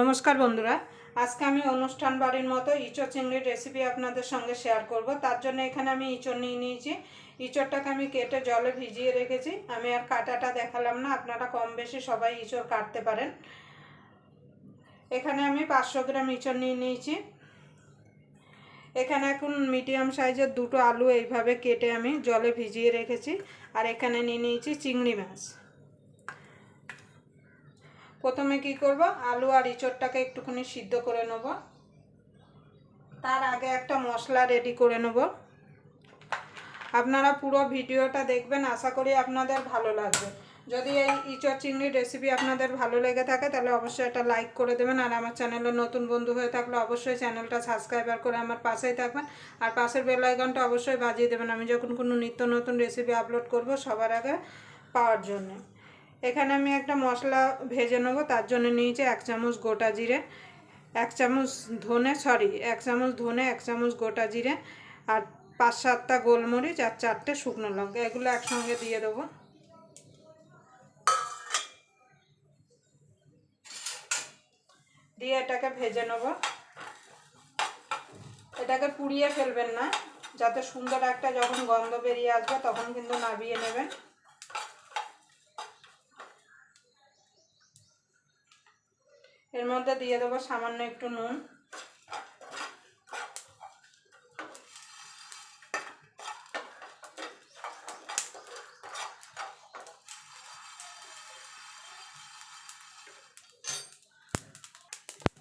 নমস্কার বন্ধুরা, আজকে আমি অনুষ্ঠান বাড়ির মতো ইঁচড় চিংড়ির রেসিপি আপনাদের সঙ্গে শেয়ার করব। তার জন্য এখানে আমি ইঁচড় নিয়ে নিয়েছি। ইঁচড়টাকে আমি কেটে জলে ভিজিয়ে রেখেছি। আমি আর কাটাটা দেখালাম না, আপনারা কম বেশি সবাই ইঁচড় কাটতে পারেন। এখানে আমি পাঁচশো গ্রাম ইঁচড় নিয়ে নিয়েছি। এখানে এখন মিডিয়াম সাইজের দুটো আলু এইভাবে কেটে আমি জলে ভিজিয়ে রেখেছি। আর এখানে নিয়ে নিয়েছি চিংড়ি মাছ। প্রথমে কি করব? আলু আর ইঁচড়টাকে একটুখানি সিদ্ধ করে নেব। তার আগে একটা মশলা রেডি করে নেব। আপনারা পুরো ভিডিওটা দেখবেন, আশা করি আপনাদের ভালো লাগবে। যদি এই ইঁচড় চিংড়ির রেসিপি আপনাদের ভালো লেগে থাকে, তাহলে অবশ্যই একটা লাইক করে দেবেন। আর আমার চ্যানেলে নতুন বন্ধু হয়ে থাকলে অবশ্যই চ্যানেলটা সাবস্ক্রাইবার করে আমার পাশেই থাকবেন। আর পাশের বেল অবশ্যই বাজিয়ে দেবেন। আমি যখন কোনো নিত্য নতুন রেসিপি আপলোড করব সবার আগে পাওয়ার জন্য। এখানে আমি একটা মশলা ভেজে নেব, তার জন্য নিয়েছি এক চামচ গোটা জিরে, এক চামচ ধনে সরি এক চামচ ধনে, এক চামচ গোটা জিরে আর পাঁচ সাতটা গোলমরিচ আর চারটে শুকনো লঙ্কা, এগুলো একসঙ্গে দিয়ে দেবো। দিয়ে এটাকে ভেজে নেব। এটাকে পুড়িয়ে ফেলবেন না, যাতে সুন্দর একটা যখন গন্ধ বেরিয়ে আসবে তখন কিন্তু নাবিয়ে নেবেন। এর মধ্যে দিয়ে দেবো সামান্য একটু নুন।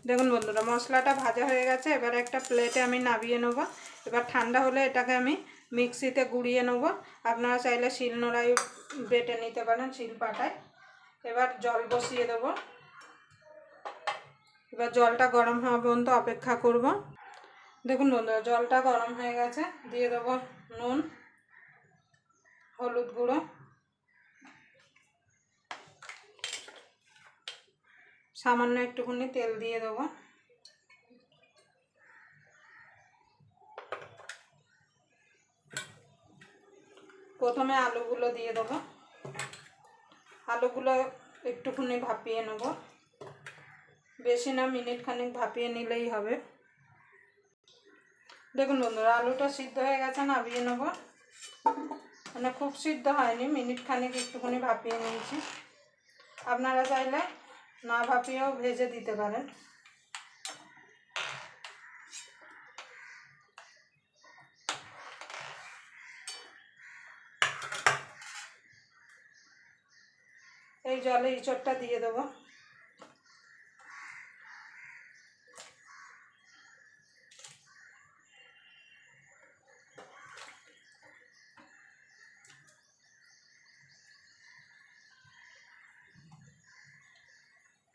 দেখুন বন্ধুরা, মশলাটা ভাজা হয়ে গেছে, এবার একটা প্লেটে আমি নাবিয়ে নেব। এবার ঠান্ডা হলে এটাকে আমি মিক্সিতে গুঁড়িয়ে নেব। আপনারা চাইলে শিল নোড়াই বেটে নিতে পারেন শিল পাটায়। এবার জল বসিয়ে দেবো। এবার জলটা গরম হওয়া পর্যন্ত অপেক্ষা করব। দেখুন বন্ধুরা, জলটা গরম হয়ে গেছে। দিয়ে দেবো নুন, হলুদ গুঁড়ো। সামান্য একটুখানি তেল দিয়ে দেবো। প্রথমে আলুগুলো দিয়ে দেবো। আলুগুলো একটুখানি ভাপিয়ে নেব। বেশি না, মিনিট খানিক ভাপিয়ে নিলেই হবে। দেখুন বন্ধুরা, আলুটা সিদ্ধ হয়ে গেছে, নাবিয়ে নেব। মানে খুব সিদ্ধ হয়নি, মিনিট খানিক একটুখানি ভাপিয়ে নিয়েছি। আপনারা চাইলে না ভাপিয়েও ভেজে দিতে পারেন। এই জলে ইঁচড়টা দিয়ে দেবো।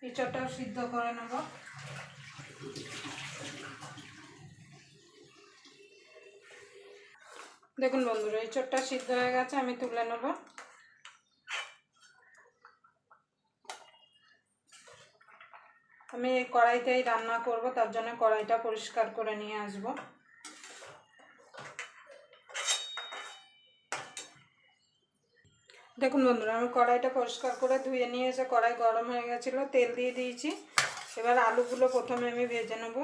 ইঁচড়টাও সিদ্ধ করে নেব। দেখুন বন্ধুরা ইঁচড়টা সিদ্ধ হয়ে গেছে, আমি তুলে নেব। আমি কড়াইতেই রান্না করব, তার জন্য কড়াইটা পরিষ্কার করে নিয়ে আসব। দেখুন বন্ধুরা, আমি কড়াইটা পরিষ্কার করে ধুয়ে নিয়ে এসে কড়াই গরম হয়ে গেছিল, তেল দিয়ে দিয়েছি। এবার আলুগুলো প্রথমে আমি ভেজে নেব।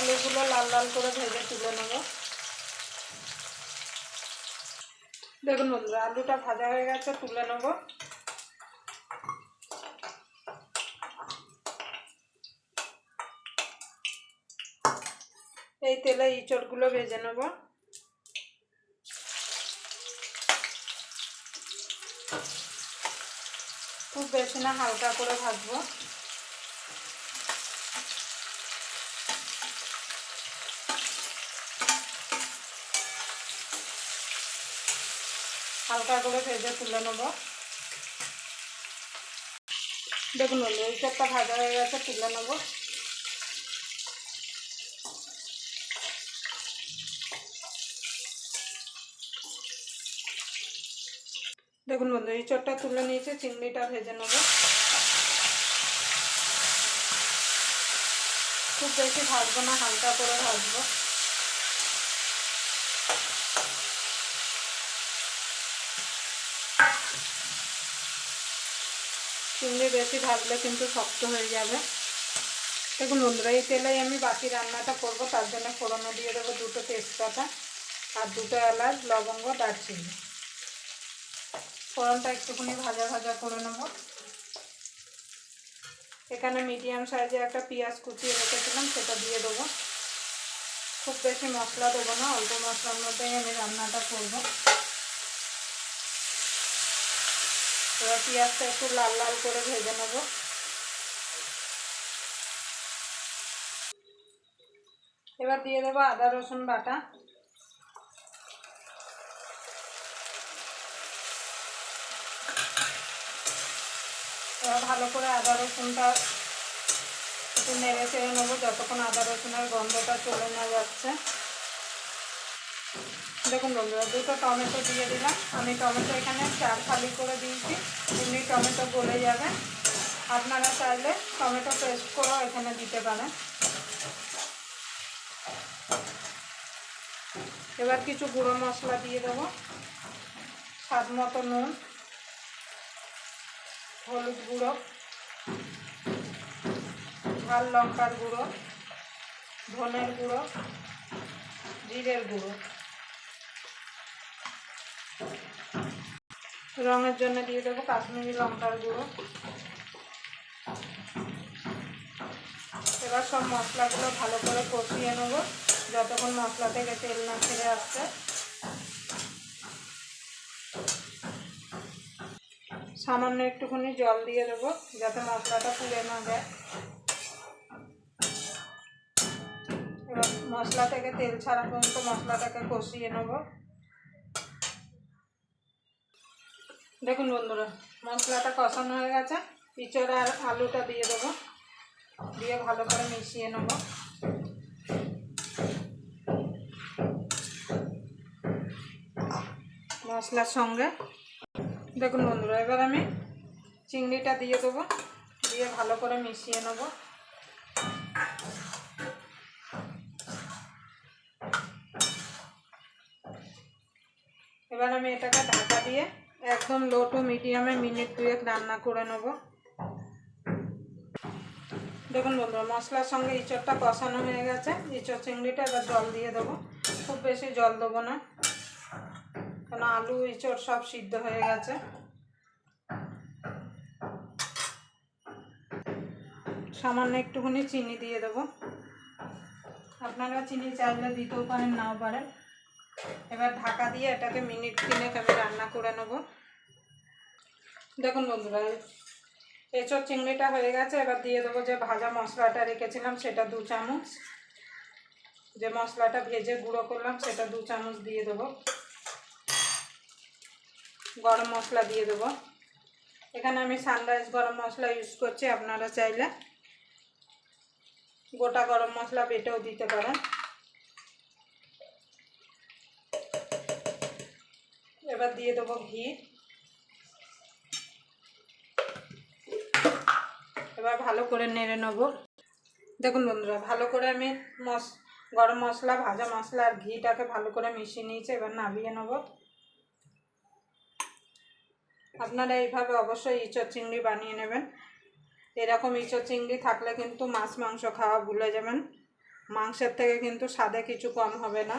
আলুগুলো লাল লাল করে ভেজে তুলে নেব। দেখুন বন্ধুরা, আলুটা ভাজা হয়ে গেছে, তুলে নেব। এই তেলে ইঁচড়গুলো ভেজে নেব। খুব বেশি না, হালকা করে ভাজবো। হালকা করে ভেজে তুলে নেব। দেখুন বন্ধু ভাজা হয়ে গেছে, তুলে নেব। দেখুন বন্ধু এই চটটা তুলে নিয়েছে, চিংড়িটা ভেজে নেব। খুব বেশি ভাজবো না, হালকা করে ভাজবো। চিংড়ি বেশি ভাজলে কিন্তু শক্ত হয়ে যাবে। দেখুন বন্ধুরা, এই তেলেই আমি বাকি রান্নাটা করব, তার জন্য ফোড়নো দিয়ে দেবো দুটো তেজপাতা আর দুটো এলাচ, লবঙ্গ, দারচিনি। ফোড়নটা একটুখানি ভাজা ভাজা করে নেব। এখানে মিডিয়াম সাইজে একটা পেঁয়াজ কুচিয়ে রেখেছিলাম, সেটা দিয়ে দেবো। খুব বেশি মশলা দেবো না, অল্প মশলার মধ্যেই আমি রান্নাটা করব। এবার পেঁয়াজটা একটু লাল লাল করে ভেজে নেব। এবার দিয়ে দেবো আদা, রসুন বাটা। এবার ভালো করে আদা, রসুনটা একটু নেড়ে চেড়ে নেব, যতক্ষণ আদা, রসুনের গন্ধটা চলে না যাচ্ছে। দেখুন বন্ধুরা, দুটো টমেটো দিয়ে দিলাম। আমি টমেটো এখানে চার ফালি করে দিয়েছি। এমনি টমেটো গলে যাবে। আপনারা চাইলে টমেটো পেস্ট করেও এখানে দিতে পারেন। এবার কিছু গুঁড়ো মশলা দিয়ে দেবো। স্বাদ মতো নুন, হলুদ গুঁড়ো ঝাল লঙ্কার গুঁড়ো, ধনের গুঁড়ো, জিরের গুঁড়ো। রঙের জন্য দিয়ে দেবো কাশ্মীরি লঙ্কার গুঁড়ো। এবার সব মশলাগুলো ভালো করে কষিয়ে নেব। যতক্ষণ মশলা থেকে তেল না ছেড়ে আসছে। সামান্য একটুখানি জল দিয়ে দেবো যাতে মশলাটা পুড়ে না যায়। এবার মশলা থেকে তেল ছাড়া পর্যন্ত মশলাটাকে কষিয়ে নেব। দেখুন বন্ধুরা, মশলাটা কষানো হয়ে গেছে। ইঁচড় আর আলুটা দিয়ে দেবো। দিয়ে ভালো করে মিশিয়ে নেব। মশলার সঙ্গে। দেখুন বন্ধুরা, এবার আমি চিংড়িটা দিয়ে দেবো। দিয়ে ভালো করে মিশিয়ে নেব। এবার আমি এটাকে ঢাকা দিয়ে একদম লো টু মিডিয়ামে মিনিট দুয়েক রান্না করে নেব। দেখুন বন্ধুরা, মশলার সঙ্গে ইঁচড়টা কষানো হয়ে গেছে। ইঁচড় চিংড়িটা এবার জল দিয়ে দেবো। খুব বেশি জল দেবো না কারণ আলু, ইঁচড় সব সিদ্ধ হয়ে গেছে। সামান্য একটুখানি চিনি দিয়ে দেবো। আপনারা চিনি চাইলে দিতেও পারেন, নাও পারেন। এবার ঢাকা দিয়ে এটাকে মিনিট তিনেক আমি রান্না করে নেব। দেখুন বন্ধুরা এঁচড় চিংড়িটা হয়ে গেছে, এবার দিয়ে দেবো যে ভাজা মশলাটা রেখেছিলাম, সেটা দু চামচ। যে মশলাটা ভেজে গুঁড়ো করলাম, সেটা দু চামচ দিয়ে দেবো। গরম মশলা দিয়ে দেবো। এখানে আমি সানরাইজ গরম মশলা ইউজ করছি, আপনারা চাইলে। গোটা গরম মশলা বেটেও দিতে পারেন। এবার দিয়ে দেবো ঘি। এবার ভালো করে নেড়ে নেব। দেখুন বন্ধুরা, ভালো করে আমি মশ গরম মশলা, ভাজা মশলা আর ঘিটাকে ভালো করে মিশিয়ে নিয়েছি, এবার নামিয়ে নেব। আপনারা এইভাবে অবশ্যই ইঁচড় চিংড়ি বানিয়ে নেবেন। এরকম ইঁচড় চিংড়ি থাকলে কিন্তু মাছ মাংস খাওয়া ভুলে যাবেন। মাংসের থেকে কিন্তু স্বাদে কিছু কম হবে না।